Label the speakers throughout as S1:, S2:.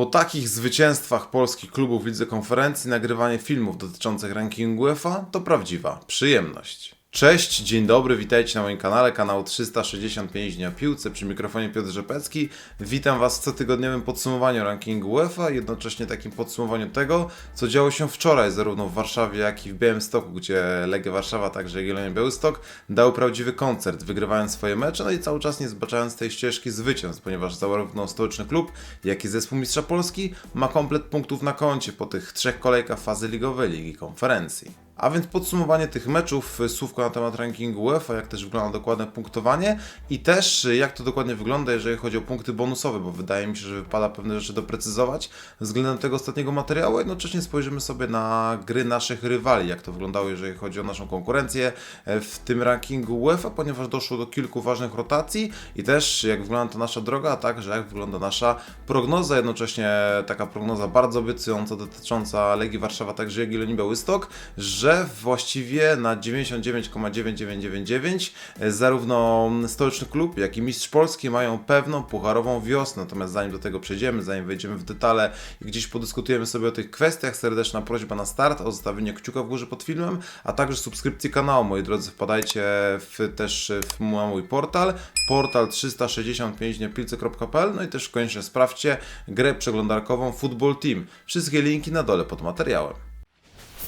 S1: Po takich zwycięstwach polskich klubów w lidze konferencji nagrywanie filmów dotyczących rankingu UEFA to prawdziwa przyjemność. Cześć, dzień dobry, witajcie na moim kanale, kanał 365 Dni o Piłce, przy mikrofonie Piotr Rzepecki. Witam Was w cotygodniowym podsumowaniu rankingu UEFA, jednocześnie takim podsumowaniu tego, co działo się wczoraj, zarówno w Warszawie, jak i w Białymstoku, gdzie Legia Warszawa, także Jagiellonia Białystok dał prawdziwy koncert, wygrywając swoje mecze, no i cały czas nie zbaczając tej ścieżki zwycięstw, ponieważ zarówno stołeczny klub, jak i zespół Mistrza Polski ma komplet punktów na koncie po tych trzech kolejkach fazy ligowej Ligi Konferencji. A więc podsumowanie tych meczów, słówko na temat rankingu UEFA, jak też wygląda dokładne punktowanie i też jak to dokładnie wygląda, jeżeli chodzi o punkty bonusowe, bo wydaje mi się, że wypada pewne rzeczy doprecyzować względem tego ostatniego materiału. Jednocześnie spojrzymy sobie na gry naszych rywali, jak to wyglądało, jeżeli chodzi o naszą konkurencję w tym rankingu UEFA, ponieważ doszło do kilku ważnych rotacji i też jak wygląda to nasza droga, a także jak wygląda nasza prognoza, jednocześnie taka prognoza bardzo obiecująca dotycząca Legii Warszawa, także Jagiellonii Białystok, że że właściwie na 99,9999 e, zarówno Stołeczny Klub, jak i Mistrz Polski mają pewną pucharową wiosnę. Natomiast zanim do tego przejdziemy, zanim wejdziemy w detale i gdzieś podyskutujemy sobie o tych kwestiach, serdeczna prośba na start o zostawienie kciuka w górze pod filmem, a także subskrypcji kanału. Moi drodzy, wpadajcie w, też w mój portal, portal 365dniapilce.pl no i też koniecznie sprawdźcie grę przeglądarkową Football Team. Wszystkie linki na dole pod materiałem.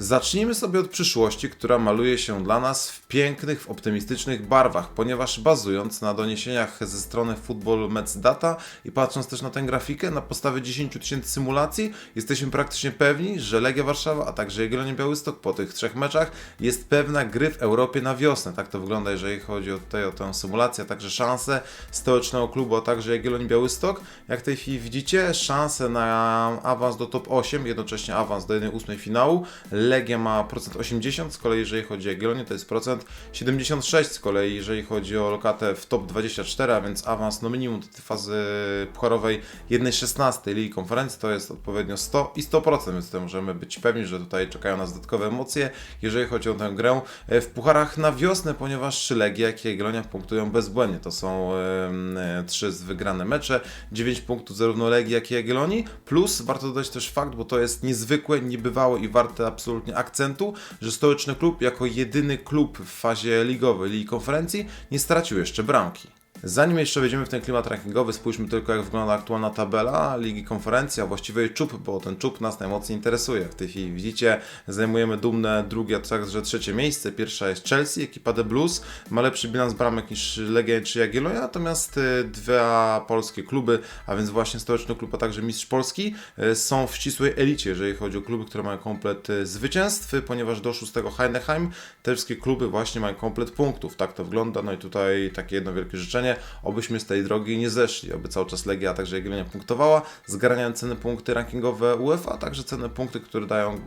S1: Zacznijmy sobie od przyszłości, która maluje się dla nas w pięknych, w optymistycznych barwach, ponieważ bazując na doniesieniach ze strony Football Mets Data i patrząc też na tę grafikę, na podstawie 10 tysięcy symulacji, jesteśmy praktycznie pewni, że Legia Warszawa, a także Jagiellonia Białystok po tych trzech meczach jest pewna gry w Europie na wiosnę. Tak to wygląda, jeżeli chodzi o, tutaj, o tę symulację, a także szanse stołecznego klubu, a także Jagiellonii Białystok. Jak w tej chwili widzicie, szanse na awans do top 8, jednocześnie awans do 1-8 finału. Legia ma procent 80, z kolei jeżeli chodzi o Jagiellonię to jest procent 76, z kolei jeżeli chodzi o lokatę w top 24, a więc awans no minimum do tej fazy pucharowej 1-16 Ligi Konferencji to jest odpowiednio 100 i 100%, więc tutaj możemy być pewni, że tutaj czekają nas dodatkowe emocje, jeżeli chodzi o tę grę w pucharach na wiosnę, ponieważ Legia jak i Jagiellonia punktują bezbłędnie, to są e, trzy wygrane mecze, 9 punktów zarówno Legii jak i Jagiellonii, plus warto dodać też fakt, bo to jest niezwykłe, niebywałe i warte absolutnie akcentu, że stołeczny klub jako jedyny klub w fazie ligowej Ligi Konferencji nie stracił jeszcze bramki. Zanim jeszcze wejdziemy w ten klimat rankingowy, spójrzmy tylko jak wygląda aktualna tabela Ligi Konferencji, a właściwie czub, bo ten czub nas najmocniej interesuje. W tej chwili widzicie, zajmujemy dumne drugie, a także trzecie miejsce. Pierwsza jest Chelsea, ekipa The Blues, ma lepszy bilans bramek niż Legia czy Jagiellonia, natomiast y, dwa polskie kluby, a więc właśnie Stołeczny Klub, a także Mistrz Polski y, są w ścisłej elicie, jeżeli chodzi o kluby, które mają komplet y, zwycięstw, ponieważ do szóstego Heineheim te wszystkie kluby właśnie mają komplet punktów. Tak to wygląda, no i tutaj takie jedno wielkie życzenie obyśmy z tej drogi nie zeszli, aby cały czas Legia, a także Jagiellonia punktowała, zgarniając cenne punkty rankingowe UEFA, a także cenne punkty, które dają,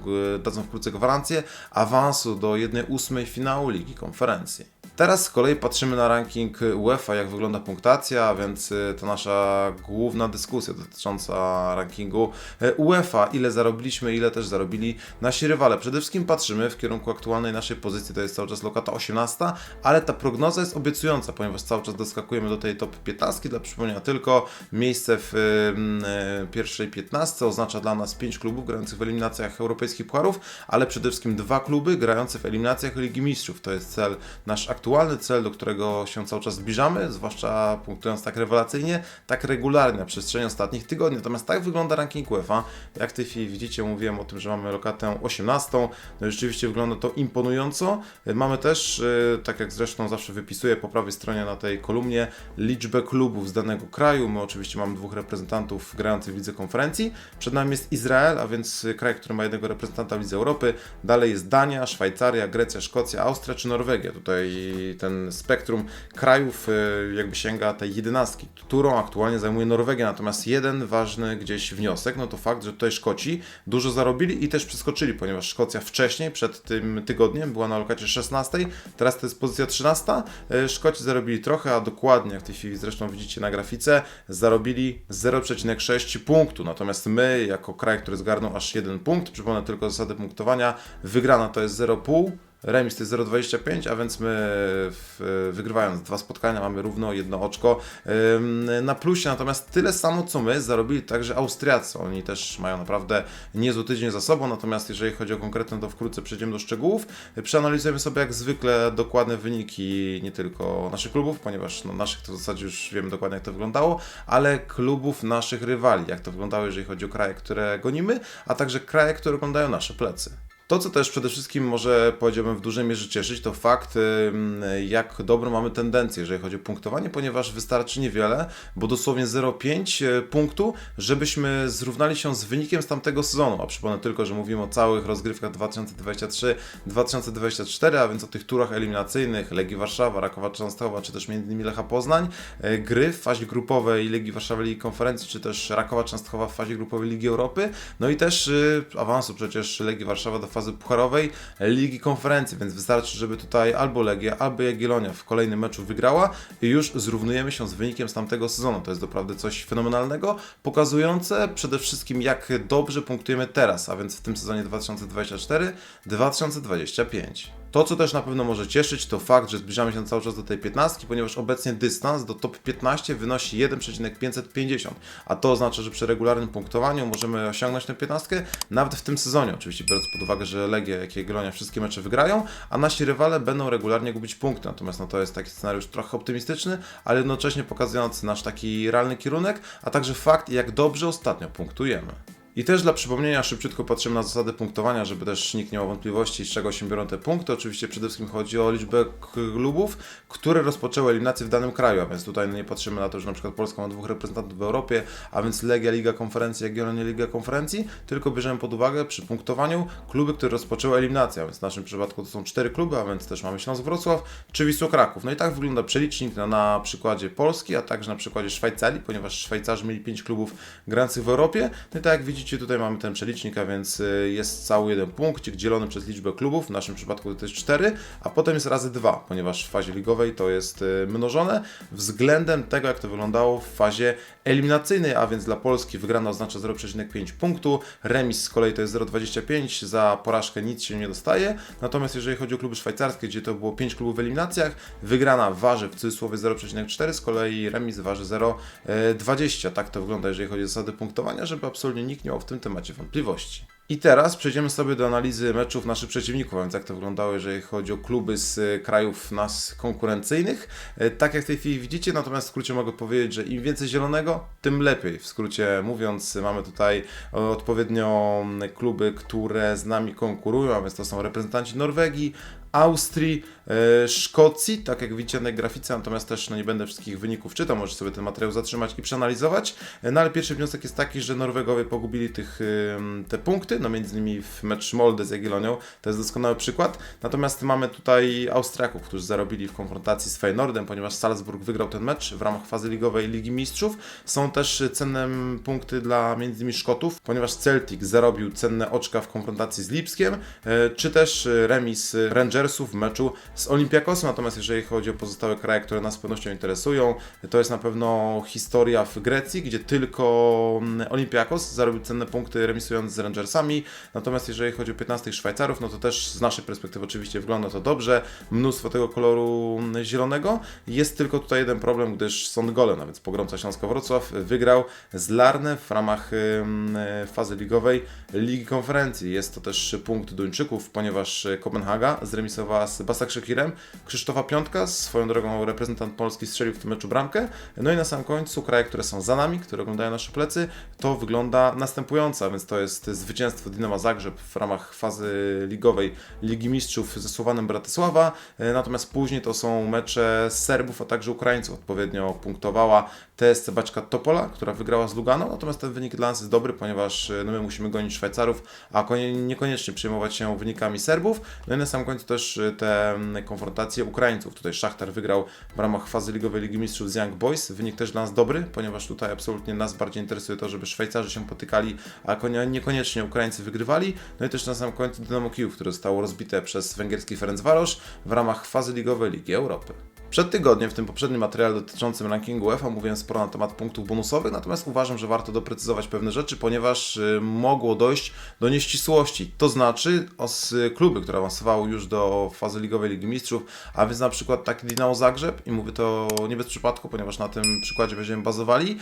S1: dadzą wkrótce gwarancję awansu do 1-8 finału Ligi Konferencji. Teraz z kolei patrzymy na ranking UEFA, jak wygląda punktacja, więc y, to nasza główna dyskusja dotycząca rankingu y, UEFA. Ile zarobiliśmy, ile też zarobili nasi rywale. Przede wszystkim patrzymy w kierunku aktualnej naszej pozycji, to jest cały czas lokata 18, ale ta prognoza jest obiecująca, ponieważ cały czas doskakujemy do tej top 15. Dla przypomnienia tylko miejsce w y, pierwszej 15 oznacza dla nas 5 klubów grających w eliminacjach europejskich pucharów, ale przede wszystkim dwa kluby grające w eliminacjach Ligi Mistrzów. To jest cel nasz aktualny aktualny cel, do którego się cały czas zbliżamy, zwłaszcza punktując tak rewelacyjnie, tak regularnie na przestrzeni ostatnich tygodni. Natomiast tak wygląda ranking UEFA. Jak w tej chwili widzicie, mówiłem o tym, że mamy lokatę 18. No rzeczywiście wygląda to imponująco. Mamy też, y, tak jak zresztą zawsze wypisuję po prawej stronie na tej kolumnie, liczbę klubów z danego kraju. My oczywiście mamy dwóch reprezentantów grających w Lidze Konferencji. Przed nami jest Izrael, a więc kraj, który ma jednego reprezentanta w Lidze Europy. Dalej jest Dania, Szwajcaria, Grecja, Szkocja, Austria czy Norwegia. Tutaj ten spektrum krajów y, jakby sięga tej jedenastki, którą aktualnie zajmuje Norwegia. Natomiast jeden ważny gdzieś wniosek, no to fakt, że tutaj Szkoci dużo zarobili i też przeskoczyli, ponieważ Szkocja wcześniej, przed tym tygodniem, była na lokacie 16, teraz to jest pozycja 13. Y, Szkoci zarobili trochę, a dokładnie, jak w tej chwili zresztą widzicie na grafice, zarobili 0,6 punktu. Natomiast my, jako kraj, który zgarnął aż jeden punkt, przypomnę tylko zasady punktowania, wygrana to jest 0,5. Remis to jest 0,25, a więc my w, wygrywając dwa spotkania mamy równo jedno oczko na plusie, natomiast tyle samo co my zarobili także Austriacy. Oni też mają naprawdę niezły tydzień za sobą, natomiast jeżeli chodzi o konkretne, to wkrótce przejdziemy do szczegółów. Przeanalizujemy sobie jak zwykle dokładne wyniki nie tylko naszych klubów, ponieważ no, naszych to w zasadzie już wiemy dokładnie jak to wyglądało, ale klubów naszych rywali, jak to wyglądało jeżeli chodzi o kraje, które gonimy, a także kraje, które oglądają nasze plecy. To, co też przede wszystkim może, powiedziałbym, w dużej mierze cieszyć, to fakt, jak dobrą mamy tendencję, jeżeli chodzi o punktowanie, ponieważ wystarczy niewiele, bo dosłownie 0,5 e, punktu, żebyśmy zrównali się z wynikiem z tamtego sezonu. A przypomnę tylko, że mówimy o całych rozgrywkach 2023-2024, a więc o tych turach eliminacyjnych Legii Warszawa, Rakowa Częstochowa, czy też m.in. Lecha Poznań, e, gry w fazie grupowej Legii Warszawy Ligi Konferencji, czy też Rakowa Częstochowa w fazie grupowej Ligi Europy, no i też y, awansu przecież Legii Warszawa do fazy pucharowej Ligi Konferencji, więc wystarczy, żeby tutaj albo Legia, albo Jagiellonia w kolejnym meczu wygrała i już zrównujemy się z wynikiem z tamtego sezonu. To jest doprawdy coś fenomenalnego, pokazujące przede wszystkim jak dobrze punktujemy teraz, a więc w tym sezonie 2024-2025. To, co też na pewno może cieszyć, to fakt, że zbliżamy się cały czas do tej 15, ponieważ obecnie dystans do top 15 wynosi 1,550, a to oznacza, że przy regularnym punktowaniu możemy osiągnąć tę 15 nawet w tym sezonie. Oczywiście biorąc pod uwagę, że Legia, jak i Jagiellonia wszystkie mecze wygrają, a nasi rywale będą regularnie gubić punkty. Natomiast no, to jest taki scenariusz trochę optymistyczny, ale jednocześnie pokazujący nasz taki realny kierunek, a także fakt, jak dobrze ostatnio punktujemy. I też dla przypomnienia szybciutko patrzymy na zasady punktowania, żeby też nikt nie miał wątpliwości, z czego się biorą te punkty. Oczywiście przede wszystkim chodzi o liczbę klubów, które rozpoczęły eliminację w danym kraju, a więc tutaj nie patrzymy na to, że na przykład Polska ma dwóch reprezentantów w Europie, a więc Legia Liga Konferencji, Jagiellonia Liga Konferencji, tylko bierzemy pod uwagę przy punktowaniu kluby, które rozpoczęły eliminację, a więc w naszym przypadku to są cztery kluby, a więc też mamy Śląsk Wrocław czy Wisła Kraków. No i tak wygląda przelicznik na, na przykładzie Polski, a także na przykładzie Szwajcarii, ponieważ Szwajcarzy mieli pięć klubów grających w Europie. No i tak jak widzicie, tutaj mamy ten przelicznik, a więc y, jest cały jeden punkcik dzielony przez liczbę klubów, w naszym przypadku to jest 4, a potem jest razy 2, ponieważ w fazie ligowej to jest y, mnożone. Względem tego, jak to wyglądało w fazie eliminacyjnej, a więc dla Polski wygrana oznacza 0,5 punktu, remis z kolei to jest 0,25, za porażkę nic się nie dostaje, natomiast jeżeli chodzi o kluby szwajcarskie, gdzie to było 5 klubów w eliminacjach, wygrana waży w cudzysłowie 0,4, z kolei remis waży 0,20. Tak to wygląda, jeżeli chodzi o zasady punktowania, żeby absolutnie nikt nie miał w tym temacie wątpliwości. I teraz przejdziemy sobie do analizy meczów naszych przeciwników, a więc jak to wyglądało, jeżeli chodzi o kluby z e, krajów nas konkurencyjnych. E, Tak jak w tej chwili widzicie, natomiast w skrócie mogę powiedzieć, że im więcej zielonego, tym lepiej. W skrócie mówiąc, mamy tutaj odpowiednio kluby, które z nami konkurują, a więc to są reprezentanci Norwegii, Austrii, Szkocji, tak jak widzicie na grafice, natomiast też no, nie będę wszystkich wyników czytał, możesz sobie ten materiał zatrzymać i przeanalizować. E, No ale pierwszy wniosek jest taki, że Norwegowie pogubili tych, te punkty, no między innymi w mecz Molde z Jagiellonią, to jest doskonały przykład. Natomiast mamy tutaj Austriaków, którzy zarobili w konfrontacji z Feyenoordem, ponieważ Salzburg wygrał ten mecz w ramach fazy ligowej Ligi Mistrzów. Są też cenne punkty dla między innymi Szkotów, ponieważ Celtic zarobił cenne oczka w konfrontacji z Lipskiem, e, czy też remis Rangersów w meczu z Olympiakosem. Natomiast jeżeli chodzi o pozostałe kraje, które nas z pewnością interesują, to jest na pewno historia w Grecji, gdzie tylko mm, Olympiakos zarobił cenne punkty remisując z Rangersami. Natomiast jeżeli chodzi o 15 Szwajcarów, no to też z naszej perspektywy oczywiście wygląda to dobrze. Mnóstwo tego koloru mm, zielonego. Jest tylko tutaj jeden problem, gdyż Sąd Golem, a więc pogromca Śląska Wrocław, wygrał z Larne w ramach ym, fazy ligowej Ligi Konferencji. Jest to też punkt Duńczyków, ponieważ Kopenhaga zremisowała z Basak Szekirem. Krzysztofa Piątka, swoją drogą reprezentant Polski, strzelił w tym meczu bramkę. No i na sam końcu kraje, które są za nami, które oglądają nasze plecy, to wygląda następująco, więc to jest zwycięstwo Dynama Zagrzeb w ramach fazy ligowej Ligi Mistrzów ze Słowanem Bratysława, E, natomiast później to są mecze Serbów, a także Ukraińców. Odpowiednio punktowała TSC Baczka Topola, która wygrała z Luganą, natomiast ten wynik dla nas jest dobry, ponieważ e, no, my musimy gonić Szwajcarów, a konie- niekoniecznie przejmować się wynikami Serbów. No i na sam końcu też e, te mm, konfrontację Ukraińców. Tutaj Szachtar wygrał w ramach fazy ligowej Ligi Mistrzów z Young Boys. Wynik też dla nas dobry, ponieważ tutaj absolutnie nas bardziej interesuje to, żeby Szwajcarzy się potykali, a niekoniecznie Ukraińcy wygrywali. No i też na samym końcu Dynamo Kijów, które zostało rozbite przez węgierski Ferencvaros w ramach fazy ligowej Ligi Europy. Przed tygodniem w tym poprzednim materiale dotyczącym rankingu UEFA mówiłem sporo na temat punktów bonusowych, natomiast uważam, że warto doprecyzować pewne rzeczy, ponieważ y, mogło dojść do nieścisłości. To znaczy os, kluby, które awansowały już do fazy ligowej Ligi Mistrzów, a więc na przykład taki Dinamo Zagrzeb, i mówię to nie bez przypadku, ponieważ na tym przykładzie będziemy bazowali,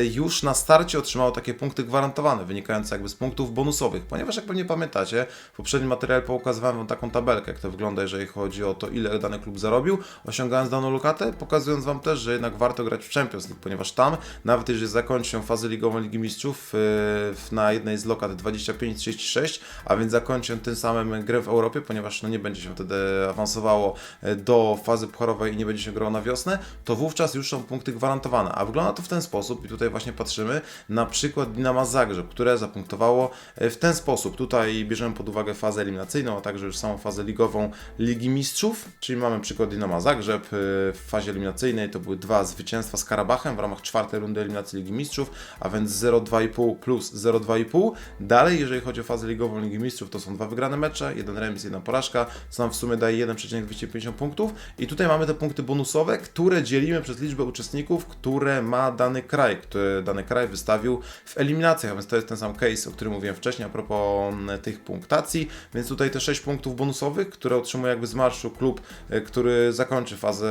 S1: y, już na starcie otrzymało takie punkty gwarantowane, wynikające jakby z punktów bonusowych, ponieważ jak pewnie pamiętacie, w poprzednim materiale pokazywałem wam taką tabelkę, jak to wygląda, jeżeli chodzi o to, ile dany klub zarobił, osiągając daną lokatę, pokazując Wam też, że jednak warto grać w Champions League, ponieważ tam, nawet jeżeli zakończy się fazę ligową Ligi Mistrzów w- na jednej z lokat 25-36, a więc zakończy tym samym grę w Europie, ponieważ no, nie będzie się wtedy awansowało e, do fazy pucharowej i nie będzie się grało na wiosnę, to wówczas już są punkty gwarantowane. A wygląda to w ten sposób i tutaj właśnie patrzymy na przykład Dinama Zagrzeb, które zapunktowało e, w ten sposób. Tutaj bierzemy pod uwagę fazę eliminacyjną, a także już samą fazę ligową Ligi Mistrzów, czyli mamy przykład Dinama Zagrzeb e, w fazie eliminacyjnej to były dwa zwycięstwa z Karabachem w ramach czwartej rundy eliminacji Ligi Mistrzów, a więc 0,2,5 plus 0,2,5. Dalej, jeżeli chodzi o fazę ligową Ligi Mistrzów, to są dwa wygrane mecze, jeden remis, jedna porażka, co nam w sumie daje 1,250 punktów. I tutaj mamy te punkty bonusowe, które dzielimy przez liczbę uczestników, które ma dany kraj, który dany kraj wystawił w eliminacjach, a więc to jest ten sam case, o którym mówiłem wcześniej a propos tych punktacji, więc tutaj te 6 punktów bonusowych, które otrzymuje jakby z marszu klub, e, który zakończy fazę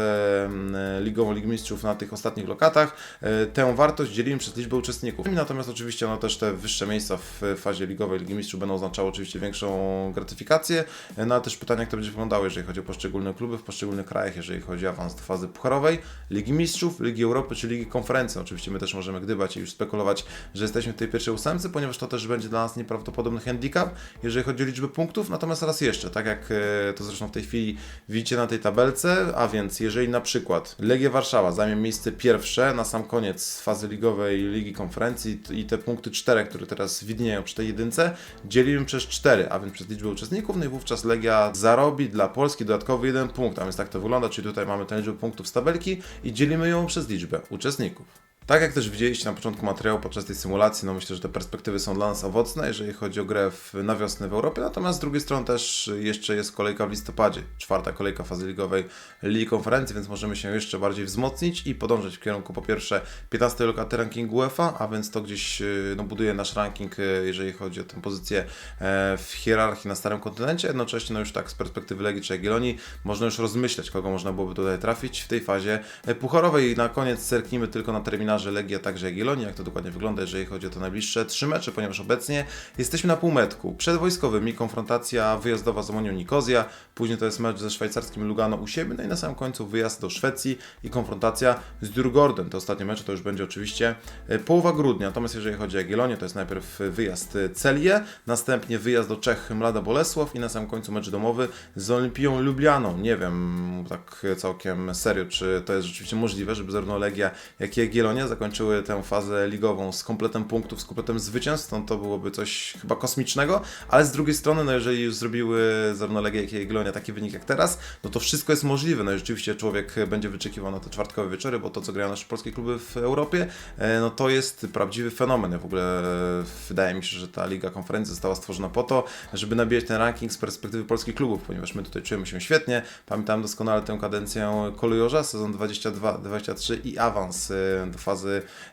S1: mm, ligową Ligi Mistrzów na tych ostatnich lokatach, e, tę wartość dzielimy przez liczbę uczestników. Natomiast oczywiście no też te wyższe miejsca w fazie ligowej Ligi Mistrzów będą oznaczały oczywiście większą gratyfikację, e, no ale też pytanie jak to będzie wyglądało, jeżeli chodzi o poszczególne kluby w poszczególnych krajach, jeżeli chodzi o awans do fazy pucharowej, Ligi Mistrzów, Ligi Europy czy Ligi Konferencji. Oczywiście my też możemy gdybać i już spekulować, że jesteśmy w tej pierwszej ósemce, ponieważ to też będzie dla nas nieprawdopodobny handicap, jeżeli chodzi o liczbę punktów. Natomiast raz jeszcze, tak jak e, to zresztą w tej chwili widzicie na tej tabelce, a więc jeżeli na przykład Legia Warszawa zajmie miejsce pierwsze na sam koniec fazy ligowej Ligi Konferencji i te punkty cztery, które teraz widnieją przy tej jedynce, dzielimy przez 4, a więc przez liczbę uczestników, no i wówczas Legia zarobi dla Polski dodatkowy jeden punkt, a więc tak to wygląda, czyli tutaj mamy tę liczbę punktów z tabelki i dzielimy ją przez liczbę uczestników. Tak jak też widzieliście na początku materiału podczas tej symulacji, no myślę, że te perspektywy są dla nas owocne, jeżeli chodzi o grę w, na wiosnę w Europie, natomiast z drugiej strony też jeszcze jest kolejka w listopadzie, czwarta kolejka fazy ligowej Ligi Konferencji, więc możemy się jeszcze bardziej wzmocnić i podążać w kierunku po pierwsze 15 lokaty rankingu UEFA, a więc to gdzieś yy, no, buduje nasz ranking, yy, jeżeli chodzi o tę pozycję e, w hierarchii na Starym Kontynencie, jednocześnie no już tak z perspektywy Legii czy Jagiellonii można już rozmyśleć, kogo można byłoby tutaj trafić w tej fazie e, pucharowej. I na koniec zerknijmy tylko na terminarze Legii, a także Jagiellonii, jak to dokładnie wygląda, jeżeli chodzi o te najbliższe trzy mecze, ponieważ obecnie jesteśmy na półmetku. Przed wojskowymi konfrontacja wyjazdowa z Omonią Nikozja, później to jest mecz ze szwajcarskim Lugano u siebie, no i na samym końcu wyjazd do Szwecji i konfrontacja z Djurgården. Te ostatnie mecze to już będzie oczywiście e, połowa grudnia, natomiast jeżeli chodzi o Jagiellonię, to jest najpierw wyjazd e, Celię, następnie wyjazd do Czech Mlada Bolesław i na samym końcu mecz domowy z Olimpią Lublianą. Nie wiem tak całkiem serio, czy to jest rzeczywiście możliwe, żeby zarówno Legia, jak i Jagiellonia zakończyły tę fazę ligową z kompletem punktów, z kompletem zwycięstw, no to byłoby coś chyba kosmicznego, ale z drugiej strony, no jeżeli już zrobiły zarówno Legia, jak i Jagiellonia taki wynik jak teraz, no to wszystko jest możliwe, no i rzeczywiście człowiek będzie wyczekiwał na te czwartkowe wieczory, bo to, co grają nasze polskie kluby w Europie, e, no to jest prawdziwy fenomen. Ja w ogóle e, wydaje mi się, że ta Liga Konferencji została stworzona po to, żeby nabijać ten ranking z perspektywy polskich klubów, ponieważ my tutaj czujemy się świetnie. Pamiętam doskonale tę kadencję kolejorza, sezon 22-23 i awans e, do fazy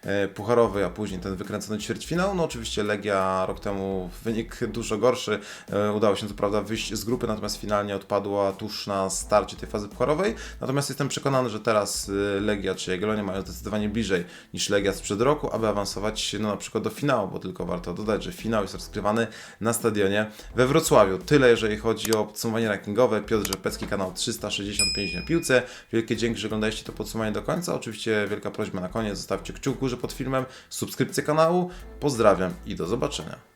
S1: e, pucharowej, a później ten wykręcony ćwierćfinał. No oczywiście Legia rok temu wynik dużo gorszy. E, Udało się co prawda wyjść z grupy, natomiast finalnie odpadła tuż na starcie tej fazy pucharowej. Natomiast jestem przekonany, że teraz e, Legia czy Jagiellonia mają zdecydowanie bliżej niż Legia sprzed roku, aby awansować no, na przykład do finału, bo tylko warto dodać, że finał jest rozgrywany na stadionie we Wrocławiu. Tyle jeżeli chodzi o podsumowanie rankingowe. Piotr Rzepecki, kanał 365 na piłce. Wielkie dzięki, że oglądaliście to podsumowanie do końca. Oczywiście wielka prośba na koniec, zostawcie kciuk w górze pod filmem, subskrypcję kanału. Pozdrawiam i do zobaczenia.